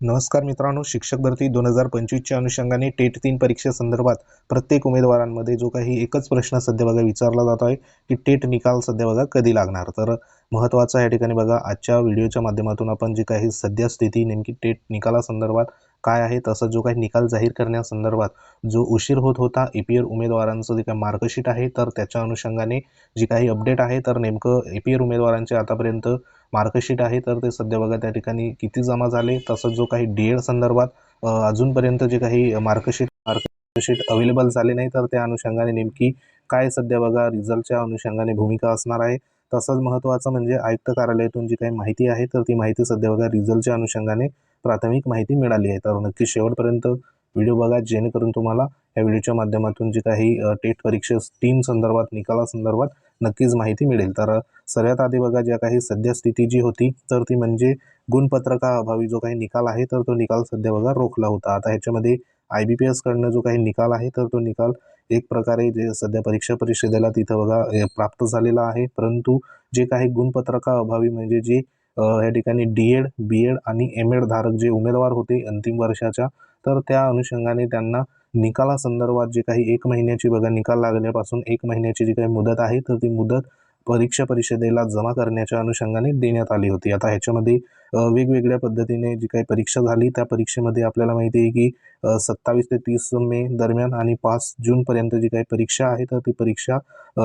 नमस्कार मित्रांनो शिक्षक भरती दोन हजार पंचवीसच्या अनुषंगाने टेट तीन परीक्षेसंदर्भात प्रत्येक उमेदवारांमध्ये जो काही एकच प्रश्न सध्या बघा विचारला जात आहे की टेट निकाल सध्या बघा कधी लागणार? तर महत्त्वाचा या ठिकाणी बघा आजच्या व्हिडिओच्या माध्यमातून आपण जी काही सध्या स्थिती नेमकी टेट निकालासंदर्भात काय आहे तसं जो काही निकाल जाहीर करण्यासंदर्भात जो उशीर होत होता ए पी एल उमेदवारांचं जे काही मार्कशीट आहे तर त्याच्या अनुषंगाने जी काही अपडेट आहे तर नेमकं ए पी एल उमेदवारांचे आतापर्यंत मार्कशीट आहे तर ते सध्या बघा त्या ठिकाणी किती जमा झाले तसंच जो काही डी एड संदर्भात अजूनपर्यंत जे काही मार्कशीट मार्कशीट अवेलेबल झाले नाही तर त्या अनुषंगाने नेमकी काय सध्या बघा रिझल्टच्या अनुषंगाने भूमिका असणार आहे. तसंच महत्त्वाचं म्हणजे आयुक्त कार्यालयातून जी काही माहिती आहे तर ती माहिती सध्या बघा रिझल्टच्या अनुषंगाने प्राथमिक माहिती मिळाली आहे. तर नक्की शेवटपर्यंत व्हिडिओ बघा जेणेकरून तुम्हाला या व्हिडिओच्या माध्यमातून जी काही टेट परीक्षे तीन संदर्भात निकालासंदर्भात नक्कीच माहिती मिळेल. तर सर्वात आधी बघा ज्या काही सध्या स्थिती जी होती तर ती म्हणजे गुणपत्रकाअभावी जो काही निकाल आहे तर तो निकाल सध्या बघा रोखला होता. आता ह्याच्यामध्ये आय बी पी एसकडनं जो काही निकाल आहे तर तो निकाल एक प्रकारे जे सध्या परीक्षा परिषदेला तिथं बघा प्राप्त झालेला आहे. परंतु जे काही गुणपत्रकाअभावी म्हणजे जे या ठिकाणी डी एड बी एड आणि एम एड धारक जे उमेदवार होते अंतिम वर्षाच्या तर त्या अनुषंगाने त्यांना निकालासंदर्भात जे काही एक महिन्याची बघा निकाल लागल्यापासून एक महिन्याची जी काही मुदत आहे तर ती मुदत परीक्षा परिषदेला जमा करण्याच्या अनुषंगाने देण्यात आली होती. आता ह्याच्यामध्ये वेगवेगळ्या पद्धतीने जी काही परीक्षा झाली त्या परीक्षेमध्ये आपल्याला माहिती आहे की सत्तावीस ते तीस मे दरम्यान आणि पाच जूनपर्यंत जी काही परीक्षा आहे तर ती परीक्षा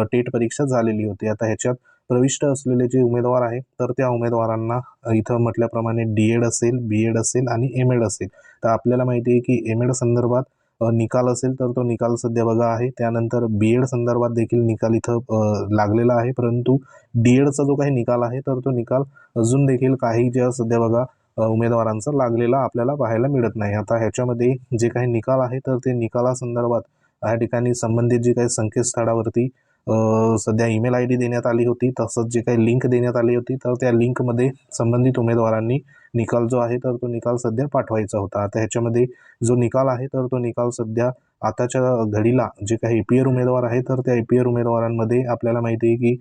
टेट परीक्षा झालेली होती. आता ह्याच्यात प्रविष्ट असलेले जे उमेदवार आहेत तर त्या उमेदवारांना इथं म्हटल्याप्रमाणे डी एड असेल बी एड असेल आणि एम एड असेल. तर आपल्याला माहिती आहे की एम एड संदर्भात निकाल असेल तर तो निकाल सध्या बघा आहे. त्यानंतर बी एड संदर्भात देखील निकाल इथं लागलेला आहे. परंतु डी एडचा जो काही निकाल आहे तर तो निकाल अजून देखील काही ज्या सध्या बघा उमेदवारांचा लागलेला आपल्याला पाहायला मिळत नाही. आता ह्याच्यामध्ये जे काही निकाल आहे तर ते निकालासंदर्भात या ठिकाणी संबंधित जी काही संकेतस्थळावरती सध्या ईमेल आय डी देण्यात आली होती. तसंच जे काही लिंक देण्यात आली होती तर त्या लिंकमध्ये संबंधित उमेदवारांनी निकाल जो आहे तर तो निकाल सध्या पाठवायचा होता. आता ह्याच्यामध्ये जो निकाल आहे तर तो निकाल सध्या आताच्या घडीला जे काही ए पी आर उमेदवार आहे तर त्या ए पी आर उमेदवारांमध्ये आपल्याला माहिती आहे की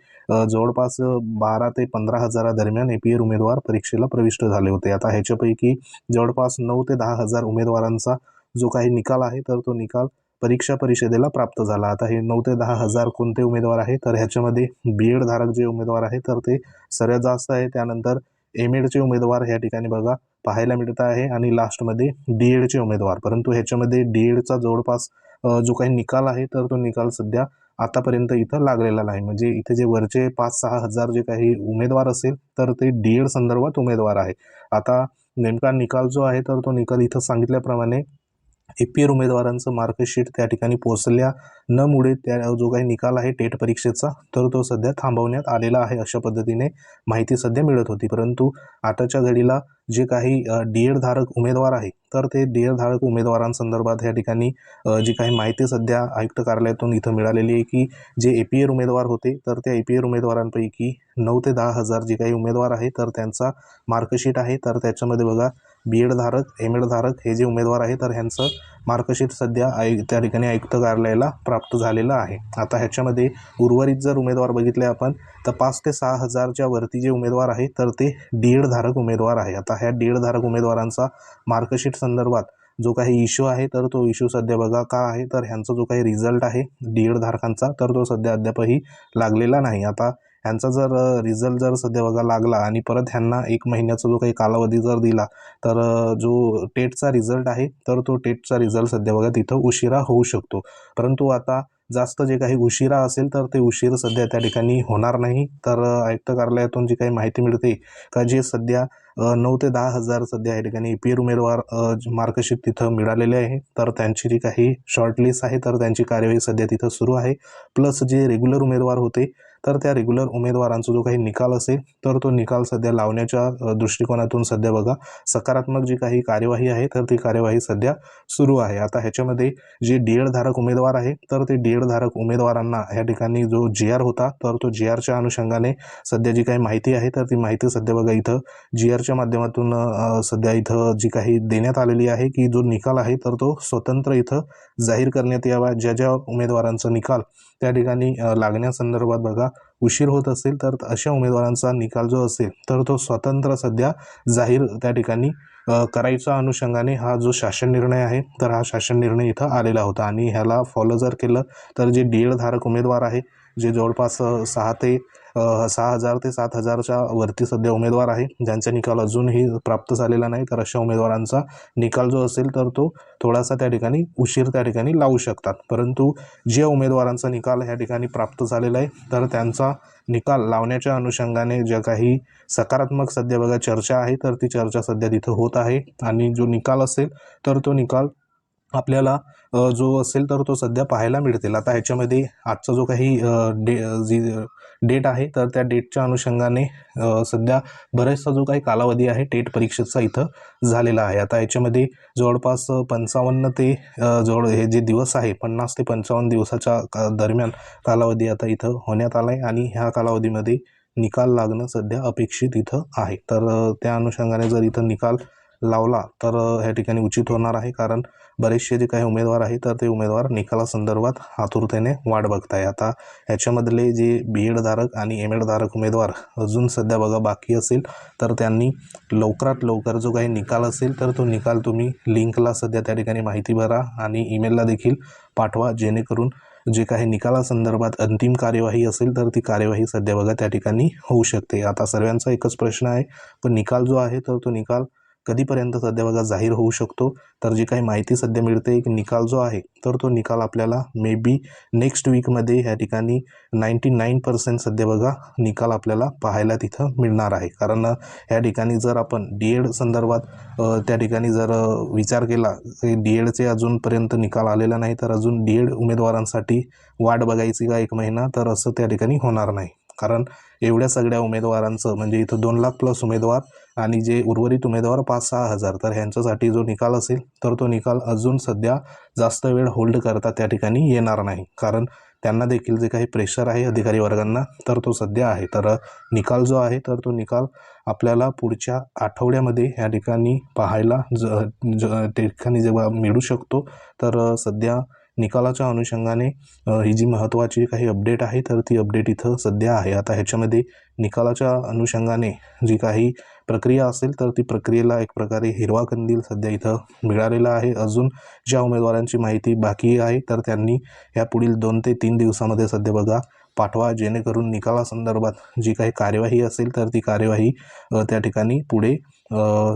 जवळपास बारा ते पंधरा हजारादरम्यान ए पी आर उमेदवार परीक्षेला प्रविष्ट झाले होते. आता ह्याच्यापैकी जवळपास नऊ ते दहा हजार उमेदवारांचा जो काही निकाल आहे तर तो निकाल परीक्षा परिषदेला प्राप्त झाला. आता हे नऊ ते दहा हजार कोणते उमेदवार आहे तर ह्याच्यामध्ये बी एड धारक जे उमेदवार आहे तर ते सर्वात जास्त आहे. त्यानंतर एम एडचे उमेदवार ह्या ठिकाणी बघा पाहायला मिळत आहे. आणि लास्टमध्ये डी एडचे उमेदवार. परंतु ह्याच्यामध्ये डी एडचा जवळपास जो काही निकाल आहे तर तो निकाल सध्या आतापर्यंत इथं लागलेला नाही. म्हणजे इथे जे वरचे पाच सहा हजार जे काही उमेदवार असेल तर ते डी एड संदर्भात उमेदवार आहे. आता नेमका निकाल जो आहे तर तो निकाल इथं सांगितल्याप्रमाणे ए पी एल उमेदवारांचं मार्कशीट त्या ठिकाणी पोचल्या न मुळे त्या जो काही निकाल आहे टेट परीक्षेचा तर तो सध्या थांबवण्यात आलेला आहे अशा पद्धतीने माहिती सध्या मिळत होती. परंतु आताच्या घडीला जे काही डी एड धारक उमेदवार आहे तर ते डी एड धारक उमेदवारांसंदर्भात या ठिकाणी जी काही माहिती सध्या आयुक्त कार्यालयातून इथं मिळालेली आहे की जे ए पी एल उमेदवार होते तर त्या ए पी एल उमेदवारांपैकी नऊ ते दहा हजार जे काही उमेदवार आहे तर त्यांचा मार्कशीट आहे. तर त्याच्यामध्ये बघा बी एड धारक एम एड धारक हे जे उमेदवार आहे तर ह्यांचं मार्कशीट सध्या आय त्या ठिकाणी आयुक्त कार्यालयाला प्राप्त झालेलं आहे. आता ह्याच्यामध्ये उर्वरित जर उमेदवार बघितले आपण तर पाच ते सहा हजारच्या वरती जे उमेदवार आहे तर ते डी धारक उमेदवार आहे. आता ह्या दीडधारक धारक उमेदवारांचा मार्कशीट संदर्भात जो काही इश्यू आहे तर तो इश्यू सध्या बघा का आहे तर ह्यांचा जो काही रिझल्ट आहे डी धारकांचा तर तो सध्या अद्यापही लागलेला नाही. आता ह्यांचा जर रिझल्ट जर सध्या बघा लागला आणि परत ह्यांना एक महिन्याचा जो काही कालावधी जर दिला तर जो टेटचा रिझल्ट आहे तर तो टेटचा रिझल्ट सध्या बघा तिथं उशिरा होऊ शकतो. परंतु आता जास्त जे काही उशिरा असेल तर ते उशीर सध्या त्या ठिकाणी होणार नाही. तर आयुक्त कार्यालयातून जी काही माहिती मिळते का जे सध्या नऊ ते दहा हजार सध्या या ठिकाणी पी एल उमेदवार मार्कशीट तिथं मिळालेले आहे तर त्यांची जी काही शॉर्टलिस्ट आहे तर त्यांची कार्यवाही सध्या तिथं सुरू आहे. प्लस जे रेग्युलर उमेदवार होते तर त्या रेग्युलर उमेदवारांचा जो काही निकाल असेल तर तो निकाल सध्या लावण्याच्या दृष्टिकोनातून सध्या बघा सकारात्मक जी काही कार्यवाही आहे तर ती कार्यवाही सध्या सुरू आहे. आता ह्याच्यामध्ये जे डी धारक उमेदवार आहे तर ते डी धारक उमेदवारांना ह्या ठिकाणी जो जी आर होता तर तो जी आरच्या अनुषंगाने सध्या जी काही माहिती आहे तर ती माहिती सध्या बघा इथं जी आरच्या माध्यमातून सध्या इथं जी काही देण्यात आलेली आहे की जो निकाल आहे तर तो स्वतंत्र इथं जाहीर करण्यात यावा. ज्या ज्या उमेदवारांचा निकाल त्या ठिकाणी लागण्यासंदर्भात बघा उशीर होत असेल तर अशा उमेदवारांचा निकाल जो असेल तर तो स्वतंत्र सध्या जाहीर त्या ठिकाणी करायचा अनुषंगाने हा जो शासन निर्णय आहे तर हा शासन निर्णय इथं आलेला होता. आणि ह्याला फॉलो जर केलं तर जे डी एड धारक उमेदवार आहे जे जवळपास सहा ते सहा हजार ते सात हजारच्या वरती सध्या उमेदवार आहे. ज्यांचा निकाल अजूनही प्राप्त झालेला नाही तर अशा उमेदवारांचा निकाल जो असेल तर तो थोडासा त्या ठिकाणी उशीर त्या ठिकाणी लावू शकतात. परंतु ज्या उमेदवारांचा निकाल ह्या ठिकाणी प्राप्त झालेला आहे तर त्यांचा निकाल लावण्याच्या अनुषंगाने ज्या काही सकारात्मक सध्या बघा चर्चा आहे तर ती चर्चा सध्या तिथं होत आहे. आणि जो निकाल असेल तर तो निकाल आपल्याला जो असेल तर तो सध्या पाहायला मिळतील. आता ह्याच्यामध्ये आजचा जो काही डे जी डेट आहे तर त्या डेटच्या अनुषंगाने सध्या बरेचसा जो काही कालावधी आहे टेट परीक्षेचा इथं झालेला आहे. आता याच्यामध्ये जवळपास पंचावन्न ते जवळ हे जे दिवस आहे पन्नास ते पंचावन्न दिवसाच्या का दरम्यान कालावधी आता इथं होण्यात आला आहे आणि ह्या कालावधीमध्ये निकाल लागणं सध्या अपेक्षित इथं आहे. तर त्या अनुषंगाने जर इथं निकाल लावला तर ह्या ठिकाणी उचित होणार आहे. कारण बरेचसे जे काही उमेदवार आहेत तर ते उमेदवार निकालासंदर्भात आतुरतेने वाट बघताय. आता ह्याच्यामधले जे बी एडधारक आणि एम एडधारक उमेदवार अजून सध्या बघा बाकी असेल तर त्यांनी लवकरात लवकर जो काही निकाल असेल तर तो निकाल तुम्ही लिंकला सध्या त्या ठिकाणी माहिती भरा आणि ईमेलला देखील पाठवा जेणेकरून जे काही निकालासंदर्भात अंतिम कार्यवाही असेल तर ती कार्यवाही सध्या बघा त्या ठिकाणी होऊ शकते. आता सर्वांचा एकच प्रश्न आहे पण निकाल जो आहे तर तो निकाल कधीपर्यंत सध्या बघा जाहीर होऊ शकतो? तर जी काही माहिती सध्या मिळते एक निकाल जो आहे तर तो निकाल आपल्याला मे बी नेक्स्ट वीकमध्ये ह्या ठिकाणी नाईंटी नाईन पर्सेंट सध्या बघा निकाल आपल्याला पाहायला तिथं मिळणार आहे. कारण ह्या ठिकाणी जर आपण डी एड संदर्भात त्या ठिकाणी जर विचार केला डी एडचे अजूनपर्यंत निकाल आलेला नाही तर अजून डी एड उमेदवारांसाठी वाट बघायची का एक महिना? तर असं त्या ठिकाणी होणार नाही. कारण एवढ्या सगळ्या उमेदवारांचं म्हणजे इथं दोन लाख प्लस उमेदवार आणि जे उर्वरित उमेदवार पाच सहा हजार तर ह्यांच्यासाठी जो निकाल असेल तर तो निकाल अजून सध्या जास्त वेळ होल्ड करता त्या ठिकाणी येणार नाही. कारण त्यांना देखील जे काही प्रेशर आहे अधिकारी वर्गांना तर तो सध्या आहे. तर निकाल जो आहे तर तो निकाल आपल्याला पुढच्या आठवड्यामध्ये ह्या ठिकाणी पाहायला ज ज ठिकाणी जेव्हा मिळू शकतो तर सध्या निकालाच्या अनुषंगाने ही जी महत्त्वाची काही अपडेट आहे तर ती अपडेट इथं सध्या आहे. आता ह्याच्यामध्ये निकालाच्या अनुषंगाने जी काही प्रक्रिया असेल तर ती प्रक्रियेला एक प्रकारे हिरवा कंदील सध्या इथं मिळालेला आहे. अजून ज्या उमेदवारांची माहिती बाकी आहे तर त्यांनी या पुढील दोन ते तीन दिवसामध्ये सध्या बघा पाठवा. जेणेकरून निकालासंदर्भात जी काही कार्यवाही असेल तर ती कार्यवाही त्या ठिकाणी पुढे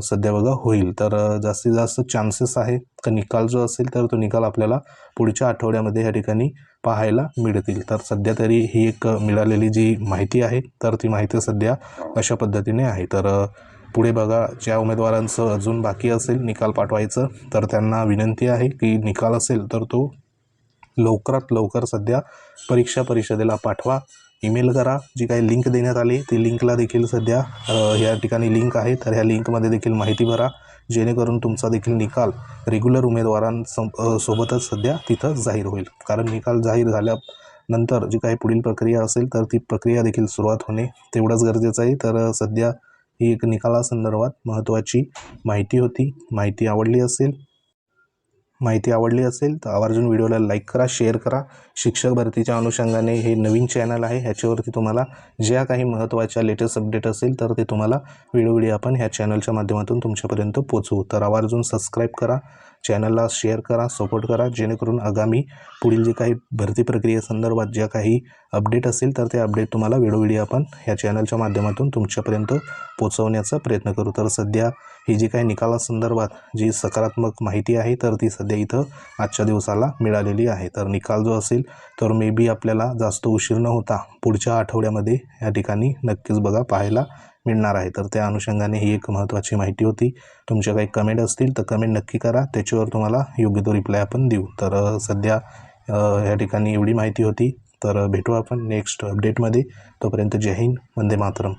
सध्या बघा होईल. तर जास्तीत जास्त चान्सेस आहे का निकाल जो असेल तर तो निकाल आपल्याला पुढच्या आठवड्यामध्ये या ठिकाणी पाहायला मिळतील. तर सध्या तरी ही एक मिळालेली जी माहिती आहे तर ती माहिती सध्या अशा पद्धतीने आहे. तर पुढे बघा ज्या उमेदवारांचं अजून बाकी असेल निकाल पाठवायचं तर त्यांना विनंती आहे की निकाल असेल तर तो लवकरात लवकर सध्या परीक्षा परिषदेला पाठवा. ईमेल करा. जी काही लिंक देण्यात आली ती लिंकला देखील सध्या ह्या ठिकाणी लिंक आहे. तर ह्या लिंकमध्ये देखील माहिती भरा. जेणेकरून तुमचा देखील निकाल रेग्युलर उमेदवारांसं सोबतच सध्या तिथं जाहीर होईल. कारण निकाल जाहीर झाल्यानंतर जी काही पुढील प्रक्रिया असेल तर ती प्रक्रिया देखील सुरुवात होणे तेवढंच गरजेचं आहे. तर सध्या ही एक निकालासंदर्भात महत्त्वाची माहिती होती. माहिती आवडली असेल माहिती आवडली असेल तर आवर्जून व्हिडिओला लाईक करा शेअर करा. शिक्षक भरतीच्या अनुषंगाने हे नवीन चॅनल आहे ह्याच्यावरती तुम्हाला ज्या काही महत्त्वाच्या लेटेस्ट अपडेट असेल तर ते तुम्हाला वेळोवेळी आपण ह्या चॅनलच्या माध्यमातून तुमच्यापर्यंत पोचवू तर आवर्जून सबस्क्राईब करा. चॅनलला शेअर करा सपोर्ट करा जेणेकरून आगामी पुढील जे काही भरती प्रक्रियेसंदर्भात ज्या काही अपडेट असेल तर ते अपडेट तुम्हाला वेळोवेळी आपण ह्या चॅनलच्या माध्यमातून तुमच्यापर्यंत पोचवण्याचा प्रयत्न करू. तर सध्या ही जी काही निकालासंदर्भात जी सकारात्मक माहिती आहे तर ती सध्या इथं आजच्या दिवसाला मिळालेली आहे. तर निकाल जो असेल तर मे बी आपल्याला जास्त उशीर न होता पुढच्या आठवड्यामध्ये या ठिकाणी नक्कीच बघा पाहायला मिळणार आहे. तर त्या अनुषंगाने ही एक महत्त्वाची माहिती होती. तुमच्या काही कमेंट असतील तर कमेंट नक्की करा. त्याच्यावर तुम्हाला योग्य तो रिप्लाय आपण देऊ. तर सध्या ह्या या ठिकाणी एवढी माहिती होती. तर भेटू आपण नेक्स्ट अपडेटमध्ये तोपर्यंत जय हिंद. वंदे मातरम.